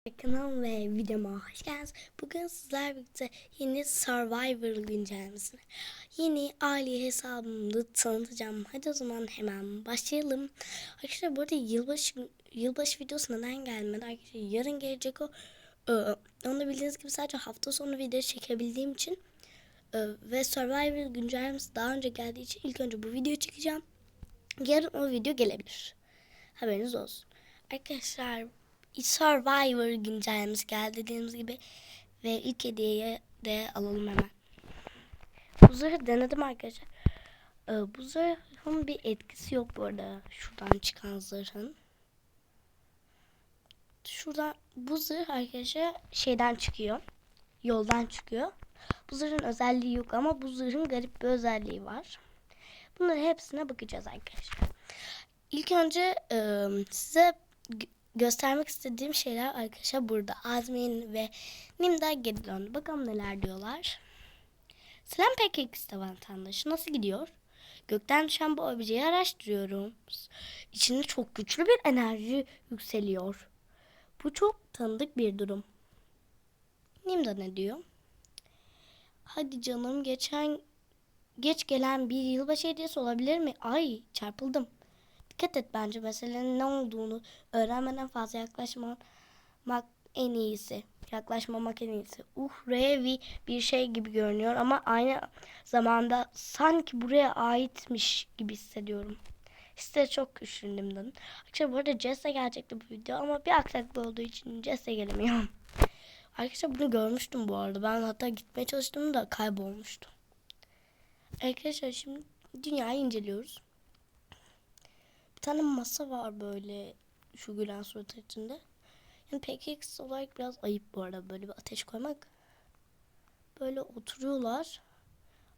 Kanal ve videoma hoş geldiniz. Bugün sizlerle birlikte yeni Survivor güncellemesini, yeni aile hesabımı tanıtacağım. Hadi o zaman hemen başlayalım. Arkadaşlar bu arada yılbaşı, yılbaşı videosu neden gelmedi? Arkadaşlar yarın gelecek o. Ee, onu da bildiğiniz gibi sadece hafta sonu video çekebildiğim için e, ve Survivor güncellemesi daha önce geldiği için ilk önce bu videoyu çekeceğim. Yarın o video gelebilir. Haberiniz olsun. Arkadaşlar Survivor güncellemesi geldi dediğimiz gibi ve ilk hediyeyi de alalım hemen. Bu denedim arkadaşlar. Ee, bu zırhın bir etkisi yok bu arada. Şuradan çıkan zırhın. Şuradan bu zırh arkadaşlar şeyden çıkıyor. Yoldan çıkıyor. Bu zırhın özelliği yok ama bu zırhın garip bir özelliği var. Bunların hepsine bakacağız arkadaşlar. İlk önce e, size göstermek istediğim şeyler arkadaşlar burada. Azmin ve Nimda geri döndü. Bakalım neler diyorlar. Selam PKX vatandaşı. Nasıl gidiyor? Gökten düşen bu objeyi araştırıyorum. İçinde çok güçlü bir enerji yükseliyor. Bu çok tanıdık bir durum. Nimda ne diyor? Hadi canım geçen geç gelen bir yılbaşı hediyesi olabilir mi? Ay çarpıldım. Dikkat et bence meselenin ne olduğunu öğrenmeden fazla yaklaşmamak en iyisi. Yaklaşmamak en iyisi. Uhrevi bir şey gibi görünüyor ama aynı zamanda sanki buraya aitmiş gibi hissediyorum. Hisleri çok güçlüydüm. Arkadaşlar bu arada Jess'e gelecekti bu video ama bir aksaklık olduğu için Jess'e gelemiyorum. Arkadaşlar bunu görmüştüm bu arada. Ben hatta gitmeye çalıştım da kaybolmuştum. Arkadaşlar şimdi dünyayı inceliyoruz. Bir tane masa var böyle şu gülen surat içinde. Yani PKX olarak biraz ayıp bu arada böyle bir ateş koymak. Böyle oturuyorlar.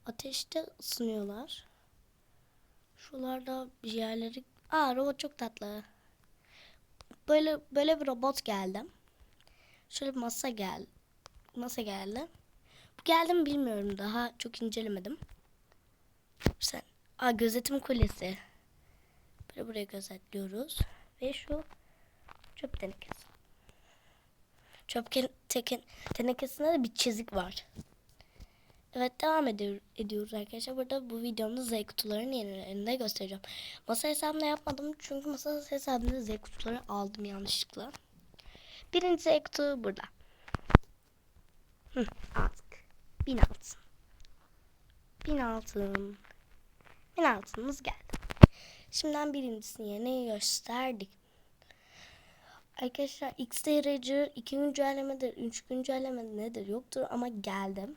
Ateşte ısınıyorlar. Şuralarda bir yerleri... Aa robot çok tatlı. Böyle böyle bir robot geldi. Şöyle bir masa gel. Masa geldi. Bu geldi mi bilmiyorum daha çok incelemedim. Sen. Aa gözetim kulesi. Böyle buraya gözetliyoruz. Ve şu çöp tenekesi. Çöp ke- teken- tenekesinde de bir çizik var. Evet devam ediyor, ediyoruz arkadaşlar. Burada bu videomda Z kutularının yenilerini göstereceğim. Masa hesabını yapmadım çünkü masa hesabında Z kutuları aldım yanlışlıkla. Birinci Z kutu burada. Hı, aldık. Bin altın. Bin altın. Bin altınımız geldi. Şimdiden birincisini yeni gösterdik. Arkadaşlar X derece 2 güncellemedir, 3 güncelleme nedir yoktur ama geldim.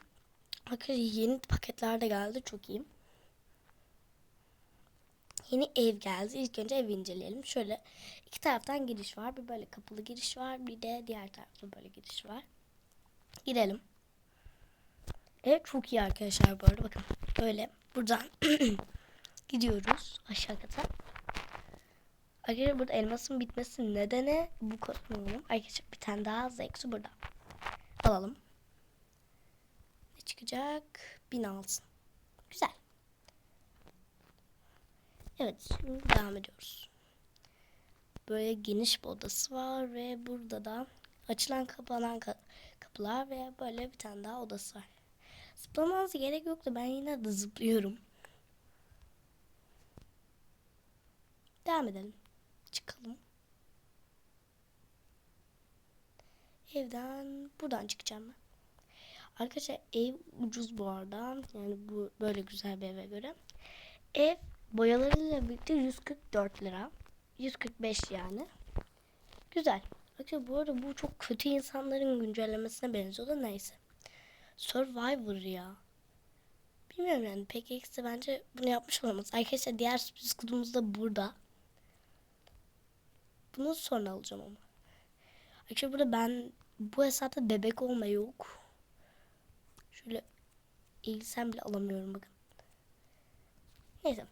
Arkadaşlar yeni paketler de geldi çok iyi. Yeni ev geldi. İlk önce evi inceleyelim. Şöyle iki taraftan giriş var. Bir böyle kapılı giriş var. Bir de diğer tarafta böyle giriş var. Girelim. Evet çok iyi arkadaşlar bu arada. Bakın böyle buradan gidiyoruz aşağı kata. Arkadaşlar burada elmasın bitmesi nedeni bu kostümüm. Arkadaşlar bir tane daha zeksu burada. Alalım. Ne çıkacak? Bin altın. Güzel. Evet şimdi devam ediyoruz. Böyle geniş bir odası var ve burada da açılan kapanan ka- kapılar ve böyle bir tane daha odası var. Zıplamanıza gerek yoktu. Ben yine de zıplıyorum. Devam edelim. Çıkalım. Evden buradan çıkacağım ben. Arkadaşlar ev ucuz bu arada. Yani bu böyle güzel bir eve göre. Ev boyalarıyla birlikte 144 lira. 145 yani. Güzel. Arkadaşlar bu arada bu çok kötü insanların güncellemesine benziyor da neyse. Survivor ya. Bilmiyorum yani PKX'de bence bunu yapmış olamaz. Arkadaşlar diğer sürpriz kutumuz da burada. Bunu sonra alacağım ama. Arkadaşlar burada ben bu hesapta bebek olma yok. Şöyle eğilsem bile alamıyorum bakın. Neyse.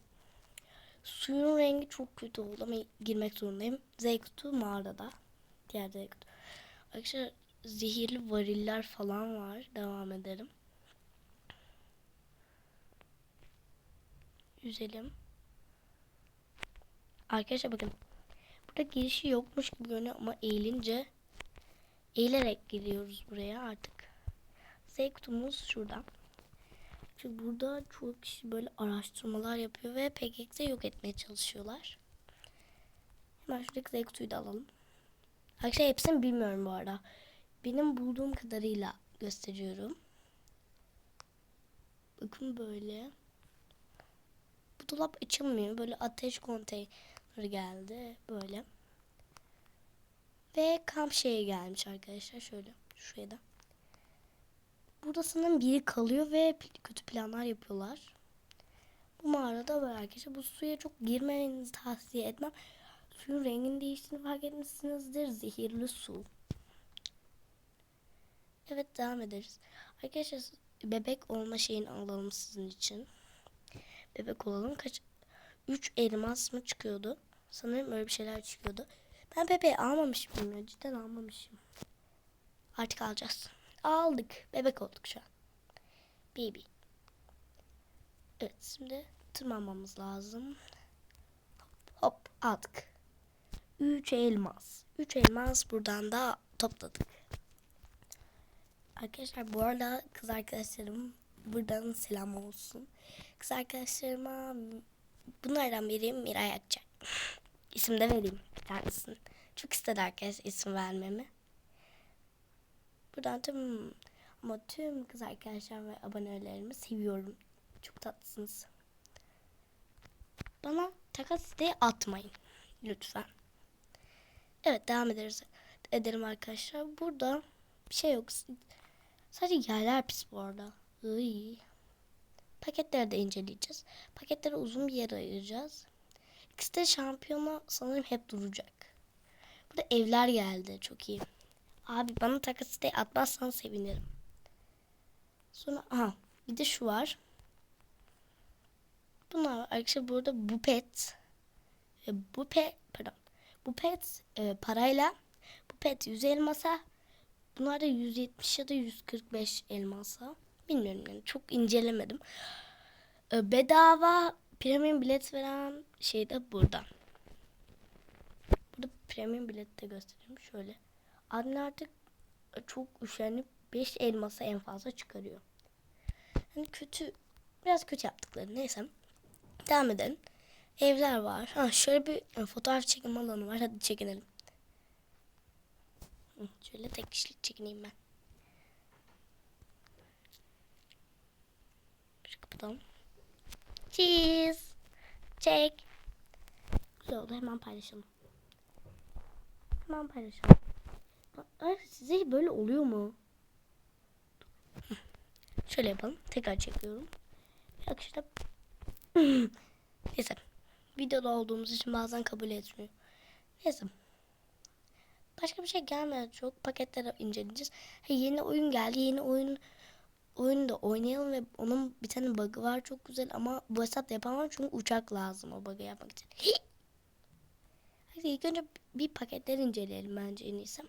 Suyun rengi çok kötü oldu ama girmek zorundayım. Z kutu mağarada. Diğer Z kutu. Arkadaşlar zehirli variller falan var. Devam edelim. Yüzelim. Arkadaşlar bakın. Burada girişi yokmuş gibi görünüyor ama eğilince eğilerek geliyoruz buraya artık. Z kutumuz şurada. Çünkü burada çok kişi böyle araştırmalar yapıyor ve PKX'i yok etmeye çalışıyorlar. Hemen şuradaki Z kutuyu da alalım. Arkadaşlar hepsini bilmiyorum bu arada. Benim bulduğum kadarıyla gösteriyorum. Bakın böyle. Bu dolap açılmıyor. Böyle ateş konteyneri geldi. Böyle. Ve kamp şeye gelmiş arkadaşlar. Şöyle. Şuraya da. Burada sanırım biri kalıyor ve kötü planlar yapıyorlar. Bu mağarada böyle arkadaşlar. Bu suya çok girmenizi tavsiye etmem. Suyun rengini değiştiğini fark etmişsinizdir. Zehirli su. Evet devam ederiz. Arkadaşlar bebek olma şeyini alalım sizin için. Bebek olalım. Kaç? 3 elmas mı çıkıyordu? Sanırım öyle bir şeyler çıkıyordu. Ben bebeği almamışım ya. Cidden almamışım. Artık alacağız. Aldık. Bebek olduk şu an. Baby. Evet şimdi tırmanmamız lazım. Hop, hop aldık. 3 elmas. 3 elmas buradan da topladık. Arkadaşlar bu arada kız arkadaşlarım buradan selam olsun. Kız arkadaşlarıma bunlardan biri Miray Akçay. İsim de vereyim bir tanesini. Çok istedi herkes isim vermemi. Buradan tüm ama tüm kız arkadaşlar ve abonelerimi seviyorum. Çok tatlısınız. Bana takas isteği atmayın. Lütfen. Evet devam ederiz. Edelim arkadaşlar. Burada bir şey yok. Sadece yerler pis bu arada. Iy. Paketleri de inceleyeceğiz. Paketleri uzun bir yere ayıracağız. İkisi de şampiyona sanırım hep duracak. Burada evler geldi. Çok iyi. Abi bana takas isteği atmazsan sevinirim. Sonra aha bir de şu var. Bunlar var. arkadaşlar burada bu pet e, bu pet pardon bu pet e, parayla bu pet 100 elmasa bunlar da 170 ya da 145 elmasa bilmiyorum yani çok incelemedim. E, bedava premium bilet veren şey de burada. Burada premium bilet de göstereyim şöyle. Admin artık çok üşenip 5 elmasa en fazla çıkarıyor. Yani kötü biraz kötü yaptıkları neyse. Devam edelim. Evler var. Ha şöyle bir e, fotoğraf çekim alanı var. Hadi çekinelim. Şöyle tek kişilik çekineyim ben. Kapatalım. Cheese. Çek. Güzel oldu. Hemen paylaşalım. Hemen paylaşalım. Ay, size böyle oluyor mu? Şöyle yapalım. Tekrar çekiyorum. Arkadaşlar Neyse. Videoda olduğumuz için bazen kabul etmiyor. Neyse. Başka bir şey gelmedi. Çok paketleri inceleyeceğiz. Ha, yeni oyun geldi. Yeni oyun oyunu da oynayalım ve onun bir tane bug'ı var çok güzel ama bu hesapta yapamam çünkü uçak lazım o bug'ı yapmak için. Hadi ilk önce bir paketler inceleyelim bence en iyisi.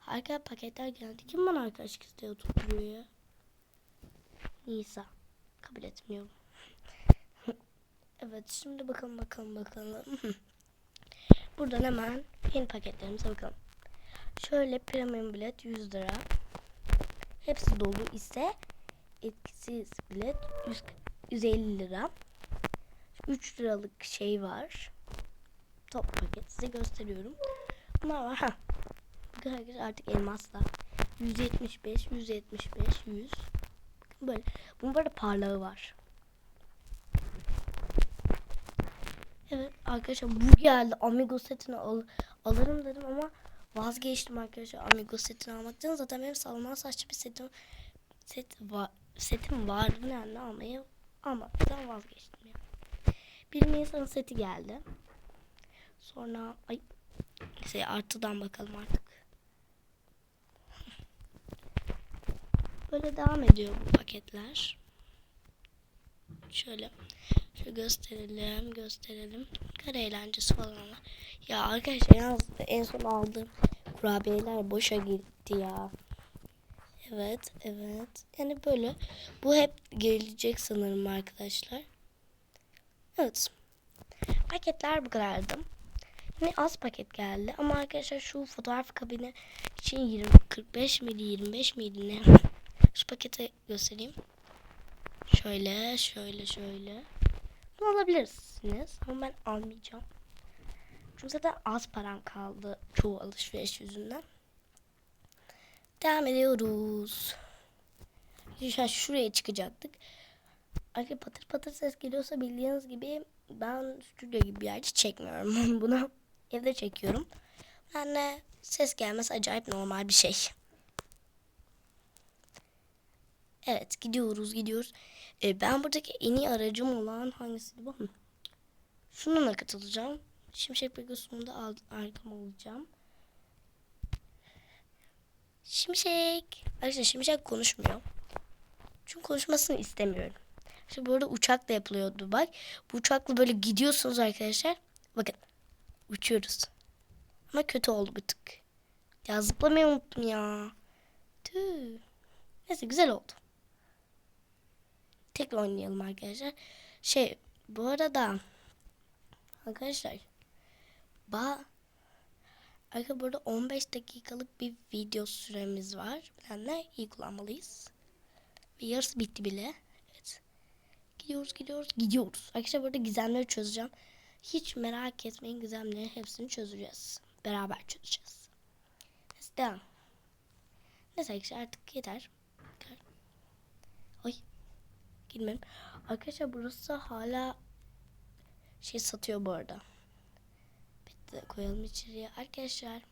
Harika paketler geldi. Kim bana arkadaşlık isteği tutturuyor ya? Nisa. Kabul etmiyorum. Evet şimdi bakalım bakalım bakalım. Buradan hemen yeni paketlerimize bakalım. Şöyle premium bilet 100 lira. Hepsi dolu ise etkisiz bilet 100, 150 lira. 3 liralık şey var. Top paket size gösteriyorum. Bunlar. Ha. Arkadaşlar artık elmasla. 175, 175, 100. Bakın böyle. Bunun böyle parlağı var. Evet arkadaşlar bu geldi. Amigo setini al alırım dedim ama vazgeçtim arkadaşlar Amigo setini almaktan. Zaten benim salman saçlı bir setim set var setim vardı yani almayı almaktan vazgeçtim ya. Bir Nisan seti geldi. Sonra ay neyse artıdan bakalım artık. Böyle devam ediyor bu paketler. Şöyle şöyle gösterelim, gösterelim. Kare eğlencesi falan var. Ya arkadaşlar yalnız en son aldığım kurabiyeler boşa gitti ya. Evet, evet. Yani böyle. Bu hep gelecek sanırım arkadaşlar. Evet. Paketler bu kadardı. Yine az paket geldi ama arkadaşlar şu fotoğraf kabini için 20 45 miydi 25 miydi ne? Şu paketi göstereyim. Şöyle şöyle şöyle. Alabilirsiniz ama ben almayacağım. Çünkü zaten az param kaldı çoğu alışveriş yüzünden. Devam ediyoruz. Şu şuraya çıkacaktık. Arkadaşlar patır patır ses geliyorsa bildiğiniz gibi ben stüdyo gibi bir yerde çekmiyorum bunu. Evde çekiyorum. De ses gelmesi acayip normal bir şey. Evet gidiyoruz gidiyoruz. Ee, ben buradaki en iyi aracım olan hangisiydi bu? Hı. Şununla katılacağım. Şimşek Pegasus'unu da arkam olacağım. Şimşek. Arkadaşlar Şimşek konuşmuyor. Çünkü konuşmasını istemiyorum. İşte bu arada uçakla yapılıyordu bak. Bu uçakla böyle gidiyorsunuz arkadaşlar. Bakın. Uçuyoruz. Ama kötü oldu bir tık. Ya zıplamayı unuttum ya. Tüh. Neyse güzel oldu. Tekrar oynayalım arkadaşlar. Şey bu arada arkadaşlar ba Arkadaşlar burada 15 dakikalık bir video süremiz var. Nedenle iyi kullanmalıyız. Ve yarısı bitti bile. Evet. Gidiyoruz gidiyoruz gidiyoruz. Arkadaşlar burada gizemleri çözeceğim. Hiç merak etmeyin gizemleri hepsini çözeceğiz. Beraber çözeceğiz. Neyse devam. Neyse arkadaşlar artık yeter. Ay. Girmedim. Arkadaşlar burası hala şey satıyor bu arada. Bitti koyalım içeriye. Arkadaşlar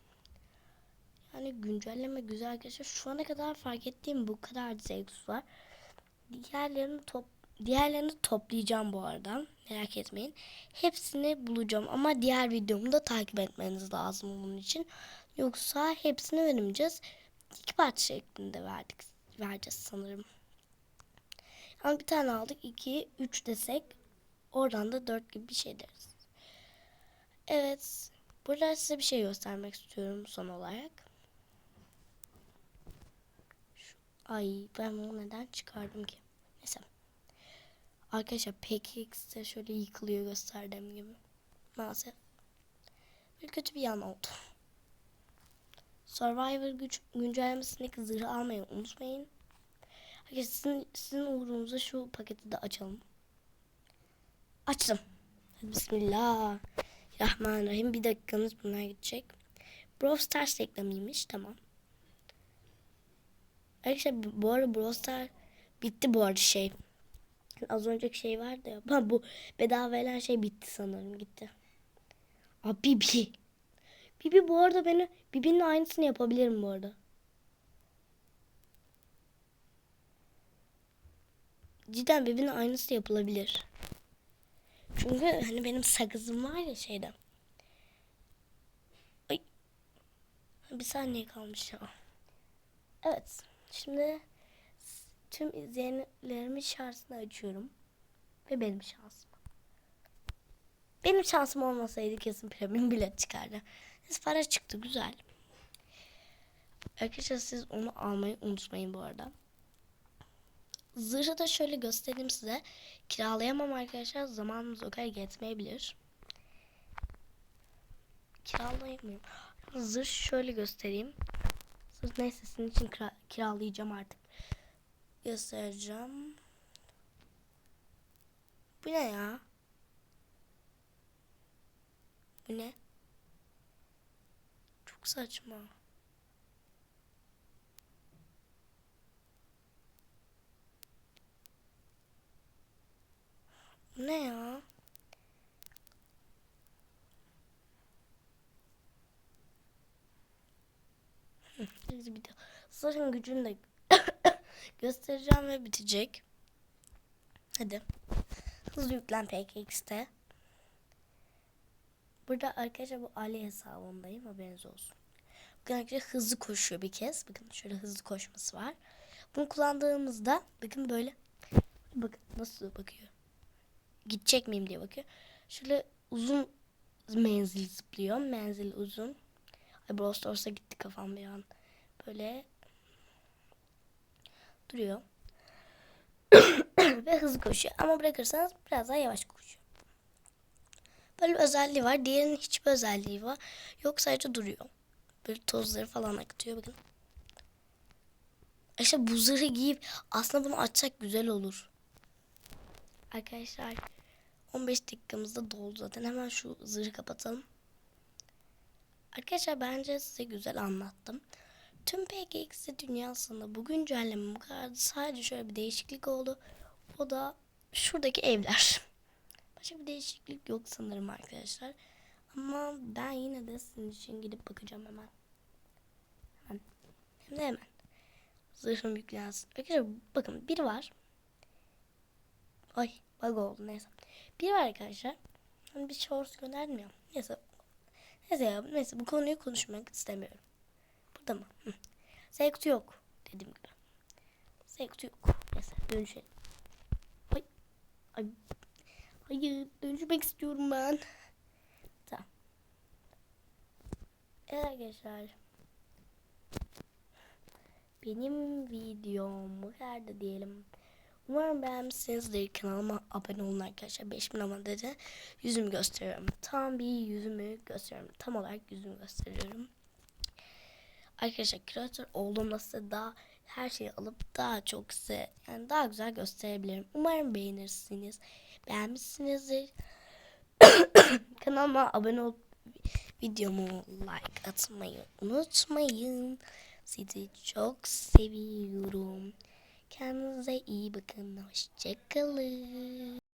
yani güncelleme güzel arkadaşlar. Şu ana kadar fark ettiğim bu kadar Zeus var. Diğerlerini top diğerlerini toplayacağım bu arada. Merak etmeyin. Hepsini bulacağım ama diğer videomu da takip etmeniz lazım bunun için. Yoksa hepsini vermeyeceğiz. İki parça şeklinde verdik vereceğiz sanırım. Ama bir tane aldık. 2, 3 desek oradan da 4 gibi bir şey deriz. Evet. Burada size bir şey göstermek istiyorum son olarak. Şu, ay ben bunu neden çıkardım ki? Mesela. Arkadaşlar PKX'de şöyle yıkılıyor gösterdiğim gibi. Maalesef. Bir kötü bir yan oldu. Survivor güç güncellemesindeki zırhı almayı unutmayın. Arkadaşlar sizin, sizin uğrunuza şu paketi de açalım. Açtım. Bismillah. Rahmanirrahim. Bir dakikanız bunlar gidecek. Brawl Stars reklamıymış. Tamam. Arkadaşlar bu arada Brawl Stars bitti bu arada şey. Az önceki şey vardı ya. Ha, bu bedava verilen şey bitti sanırım. Gitti. Aa Bibi. Bibi bu arada beni Bibi'nin aynısını yapabilirim bu arada. Cidden Bibi'nin aynısı yapılabilir. Çünkü hani benim sakızım var ya şeyden. Ay. Bir saniye kalmış ya. Evet. Şimdi tüm izleyenlerimin şansını açıyorum. Ve benim şansım. Benim şansım olmasaydı kesin premium bilet çıkardı. Neyse para çıktı güzel. Arkadaşlar siz onu almayı unutmayın bu arada. Zırhı da şöyle göstereyim size. Kiralayamam arkadaşlar. Zamanımız o kadar yetmeyebilir. Kiralayamıyorum. Zırh şöyle göstereyim. Zırh neyse sizin için kira kiralayacağım artık. Göstereceğim. Bu ne ya? Bu ne? Çok saçma. Ne ya? Neyse bir de zırhın gücünü de göstereceğim ve bitecek. Hadi. Hızlı yüklen PKX'te. Burada arkadaşlar bu Ali hesabındayım haberiniz olsun. Bakın arkadaşlar hızlı koşuyor bir kez. Bakın şöyle hızlı koşması var. Bunu kullandığımızda bakın böyle bakın nasıl bakıyor gidecek miyim diye bakıyor. Şöyle uzun menzil zıplıyor. Menzil uzun. Ay Brawl Stars'a gitti kafam bir an. Böyle duruyor. Ve hızlı koşuyor. Ama bırakırsanız biraz daha yavaş koşuyor. Böyle bir özelliği var. Diğerinin hiçbir özelliği var. Yok sadece duruyor. Böyle tozları falan akıtıyor bakın. İşte bu zırhı giyip aslında bunu açsak güzel olur. Arkadaşlar 15 dakikamız da doldu zaten. Hemen şu zırhı kapatalım. Arkadaşlar bence size güzel anlattım. Tüm PKX dünyasında bu güncelleme bu kadar sadece şöyle bir değişiklik oldu. O da şuradaki evler. Başka bir değişiklik yok sanırım arkadaşlar. Ama ben yine de sizin için gidip bakacağım hemen. Hemen. Hem de hemen. Zırhım yüklensin. Arkadaşlar bakın biri var. Ay bug oldu neyse. Biri var arkadaşlar. Hani bir shorts gönderdim ya. Neyse. Neyse ya neyse bu konuyu konuşmak istemiyorum. Burada mı? Hı. Yok dediğim gibi. Zevktu yok. Neyse dönüşelim. Ay. Ay. Hayır dönüşmek istiyorum ben. Tamam. Evet arkadaşlar. Benim videom bu kadar diyelim. Umarım beğenmişsinizdir. Kanalıma abone olun arkadaşlar. 5000 abonede de yüzümü gösteriyorum. Tam bir yüzümü gösteriyorum. Tam olarak yüzümü gösteriyorum. Arkadaşlar kreatör olduğumda size daha her şeyi alıp daha çok size yani daha güzel gösterebilirim. Umarım beğenirsiniz. Beğenmişsinizdir. Kanalıma abone olup videomu like atmayı unutmayın. Sizi çok seviyorum. Kendinize iyi bakın. Hoşçakalın.